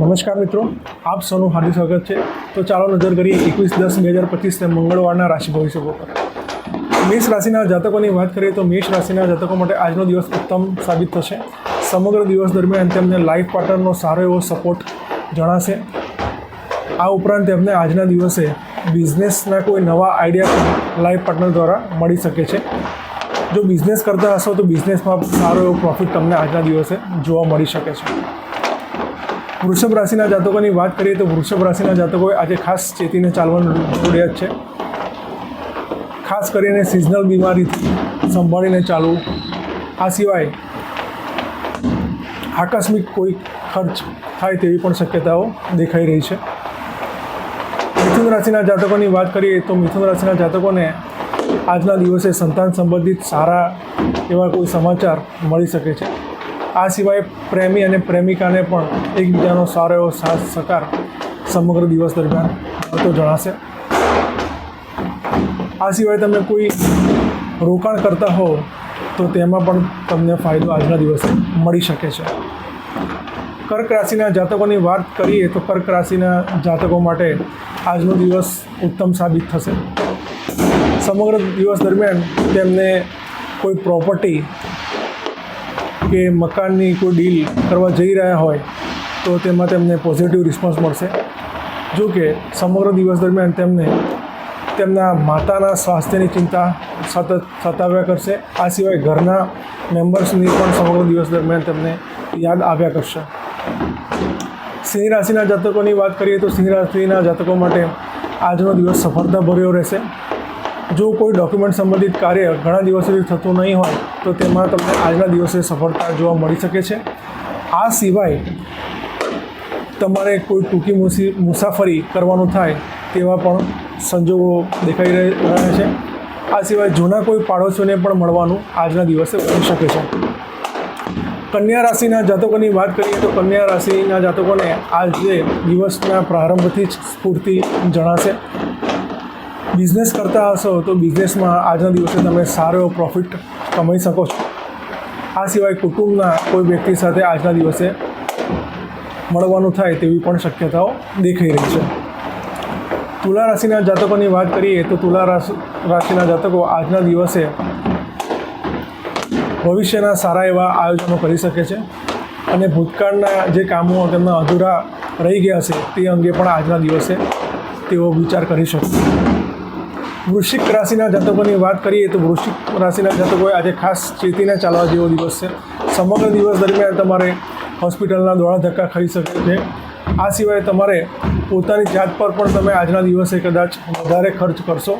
નમસ્કાર મિત્રો, આપ સૌનું હાર્દિક સ્વાગત છે. તો ચાલો નજર કરીએ એકવીસ દસ બે હજાર પચીસને મંગળવારના રાશિ ભવિષ્યો પર મેષ રાશિના જાતકોની વાત કરીએ તો મેષ રાશિના જાતકો માટે આજનો દિવસ ઉત્તમ સાબિત થશે. સમગ્ર દિવસ દરમિયાન તેમને લાઈફ પાર્ટનરનો સારો એવો સપોર્ટ જણાશે. આ ઉપરાંત તેમને આજના દિવસે બિઝનેસના કોઈ નવા આઈડિયા લાઈફ પાર્ટનર દ્વારા મળી શકે છે. જો બિઝનેસ કરતા હશો તો બિઝનેસમાં સારો એવો પ્રોફિટ તમને આજના દિવસે જોવા મળી શકે છે. વૃષભ રાશિના જાતકોની વાત કરીએ તો વૃષભ રાશિના જાતકોએ આજે ખાસ ચેતીને ચાલવાનું જરૂરિયાત છે. ખાસ કરીને સિઝનલ બીમારીથી સંભાળીને ચાલવું. આ સિવાય આકસ્મિક કોઈ ખર્ચ થાય તેવી પણ શક્યતાઓ દેખાઈ રહી છે. મિથુન રાશિના જાતકોની વાત કરીએ તો મિથુન રાશિના જાતકોને આજના દિવસે સંતાન સંબંધિત સારા એવા કોઈ સમાચાર મળી શકે છે. આ સિવાય પ્રેમી અને પ્રેમિકાને પણ એકબીજાનો સારો એવો સાથ સહકાર સમગ્ર દિવસ દરમિયાન મળતો જણાશે. આ સિવાય તમે કોઈ રોકાણ કરતા હો તો તેમાં પણ તમને ફાયદો આજના દિવસે મળી શકે છે. કર્ક રાશિના જાતકોની વાત કરીએ તો કર્ક રાશિના જાતકો માટે આજનો દિવસ ઉત્તમ સાબિત થશે. સમગ્ર દિવસ દરમિયાન તેમને કોઈ પ્રોપર્ટી કે મકાનની કોઈ ડીલ કરવા જઈ રહ્યા હોય, તો તેમાં તેમને પોઝિટિવ રિસ્પોન્સ મળશે. જો કે સમગ્ર દિવસ દરમિયાન તેમને તેમના માતાના સ્વાસ્થ્યની ચિંતા સતત સતાવ્યા કરશે. આ સિવાય ઘરના મેમ્બર્સની પણ સમગ્ર દિવસ દરમિયાન તેમને યાદ આવ્યા કરશે. સિંહ રાશિના જાતકોની વાત કરીએ તો સિંહ રાશિના જાતકો માટે આજનો દિવસ સફળતા ભર્યો રહેશે. જો કોઈ ડોક્યુમેન્ટ સંબંધિત કાર્ય ઘણા દિવસોથી થતું નહીં હોય, તો તેમાં તમને આજના દિવસે સફળતા જોવા મળી શકે છે. આ સિવાય તમારે કોઈ ટૂંકી મુસી, મુસાફરી કરવાનું થાય તેવા પણ સંજોગો દેખાઈ રહે- રહ્યા છે. આ સિવાય જૂના કોઈ પાડોશીઓને પણ મળવાનું આજના દિવસે બની શકે છે. કન્યા રાશિના જાતકોની વાત કરીએ તો કન્યા રાશિના જાતકોને આજે દિવસના પ્રારંભથી જ સ્ફૂર્તિ જણાશે. બિઝનેસ કરતા હશો તો બિઝનેસમાં આજના દિવસે તમે સારો એવો પ્રોફિટ કમાઈ શકો છો. આ સિવાય કુટુંબના કોઈ વ્યક્તિ સાથે આજના દિવસે મળવાનું થાય તેવી પણ શક્યતાઓ દેખાઈ રહી છે. તુલા રાશિના જાતકોની વાત કરીએ તો તુલા રાશિ, રાશિના જાતકો આજના દિવસે ભવિષ્યના સારા એવા આયોજનો કરી શકે છે અને ભૂતકાળના જે કામો તેમના અધૂરા રહી ગયા છે તે અંગે પણ આજના દિવસે તેઓ વિચાર કરી શકશે વૃશ્ચિક રાશિના જાતકોની વાત કરીએ તો વૃશ્ચિક રાશિના જાતકોએ આજે ખાસ ચેતીને ચાલવા જેવો દિવસ છે. સમગ્ર દિવસ દરમિયાન તમારે હોસ્પિટલના દોડા ધક્કા ખાઈ શકે છે. આ સિવાય તમારે પોતાની જાત પર પણ તમે આજના દિવસે કદાચ વધારે ખર્ચ કરશો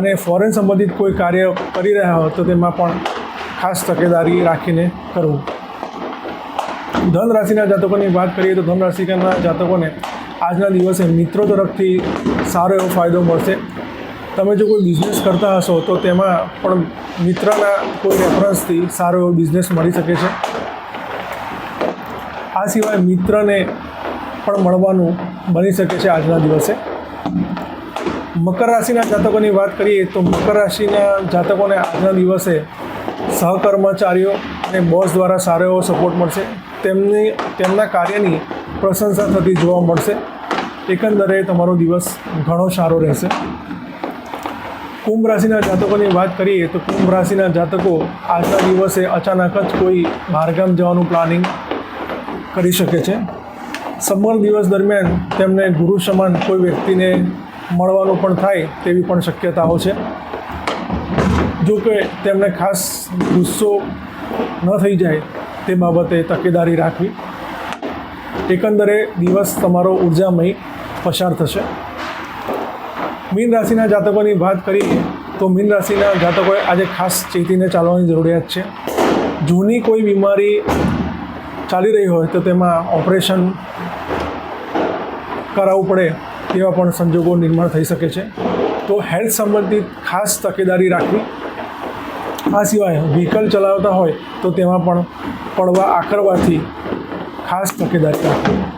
અને ફોરેન સંબંધિત કોઈ કાર્ય કરી રહ્યા હો તો તેમાં પણ ખાસ તકેદારી રાખીને કરવું. ધન રાશિના જાતકોની વાત કરીએ તો ધન રાશિના જાતકોને આજના દિવસે મિત્રો તરફથી સારો એવો ફાયદો મળશે. તમે જો કોઈ બિઝનેસ કરતા હશો, તો તેમાં પણ મિત્રના કોઈ રેફરન્સથી સારો એવો બિઝનેસ મળી શકે છે. આ સિવાય મિત્રને પણ મળવાનું બની શકે છે આજના દિવસે. મકર રાશિના જાતકોની વાત કરીએ, તો મકર રાશિના જાતકોને આજના દિવસે સહકર્મચારીઓ અને બોસ દ્વારા સારો એવો સપોર્ટ મળશે. તેમની, તેમના કાર્યની પ્રશંસા થતી જોવા મળશે. એકંદરે તમારો દિવસ ઘણો સારો રહેશે. કુંભ રાશિના જાતકોની વાત કરીએ તો કુંભ રાશિના જાતકો આજના દિવસે અચાનક જ કોઈ બહારગામ જવાનું પ્લાનિંગ કરી શકે છે. સમગ્ર દિવસ દરમિયાન તેમને ગુરુ સમાન કોઈ વ્યક્તિને મળવાનું પણ થાય તેવી પણ શક્યતાઓ છે. જો કે તેમને ખાસ ગુસ્સો ન થઈ જાય તે બાબતે તકેદારી રાખવી. એકંદરે દિવસ તમારો ઉર્જામય પસાર થશે. મીન રાશિના જાતકોની વાત કરીએ તો મીન રાશિના જાતકોએ આજે ખાસ ચેતીને ચાલવાની જરૂરિયાત છે. જૂની કોઈ બીમારી ચાલી રહી હોય તો તેમાં ઓપરેશન કરાવવું પડે તેવા પણ સંજોગો નિર્માણ થઈ શકે છે. તો હેલ્થ સંબંધિત ખાસ તકેદારી રાખવી. આ સિવાય વ્હીકલ ચલાવતા હોય તો તેમાં પણ પડવા આકરવાથી ખાસ તકેદારી રાખવી.